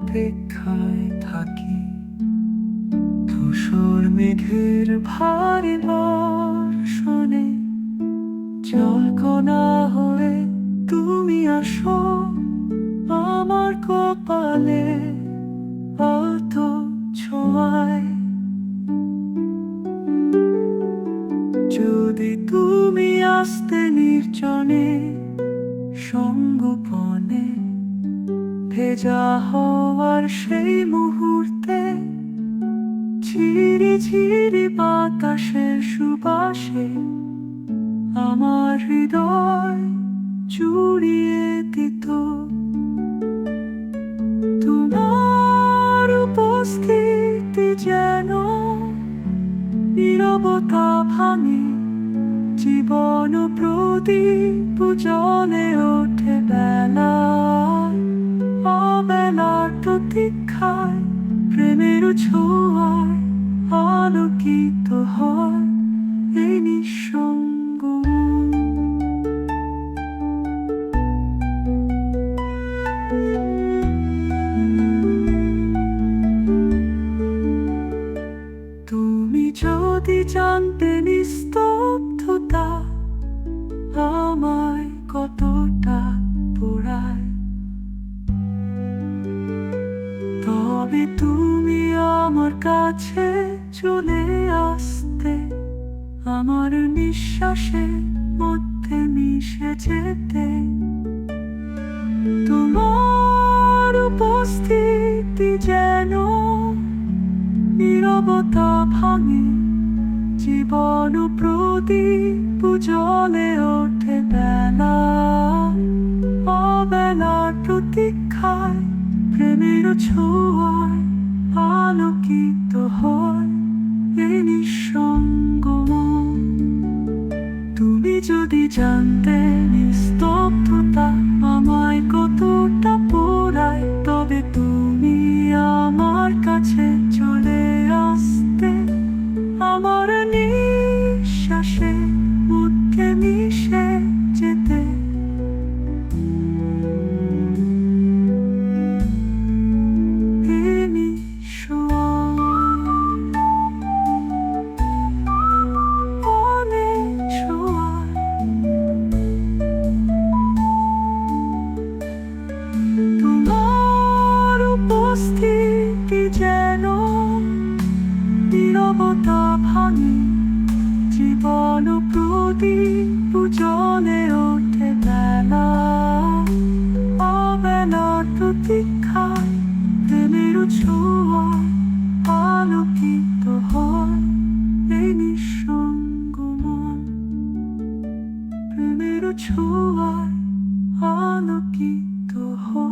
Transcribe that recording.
অপেক্ষায় থাকি। ধূসর মেঘের ভারী বর্ষণে জলকণা হয়ে তুমি আসো আমার কপালে অত ছোঁয়ায়। যদি তুমি আসতে নির্জনে সঙ্গোপনে ভেজা হওয়ার সেই মুহূর্তে ঝিরি ঝিরি বাতাসের সুবাসে আমার হৃদয় জুড়িয়ে দিত। তোমার উপস্থিতি যেন নীরবতা ভাঙে, জীবন প্রদীপ জলে ওঠে বেলা। প্রতীক্ষায় প্রেমের ছোঁয়ায় আলোকিত হয় এই নিঃসঙ্গ। তুমি যদি জানতে নিস্তব্ধতা আমায় তবে তুমি আমার কাছে চলে আসতে? আমার নিঃশ্বাসের মধ্যে মিশে যেতে। তোমার উপস্থিতি যেন নীরবতা ভাঙে, জীবন প্রদীপ জলে ওঠে বেলা। অবেলার প্রতীক্ষায় প্রেমের ছোঁয়ায় আলোকিত হয় এই নিঃসঙ্গ মন। তুমি যদি আমায় কতটা পোড়ায়, তবে আমার কাছে চলে আসতে আমার নিঃশ্বাসে জীবন প্রদীপ জলে ওঠে বেলা অবেলার প্রতীক্ষায় প্রেমের ছোঁয়ায় আলোকিত হয়। এই নিঃসঙ্গ মন প্রেমের ছোঁয়ায় আলোকিত হয়।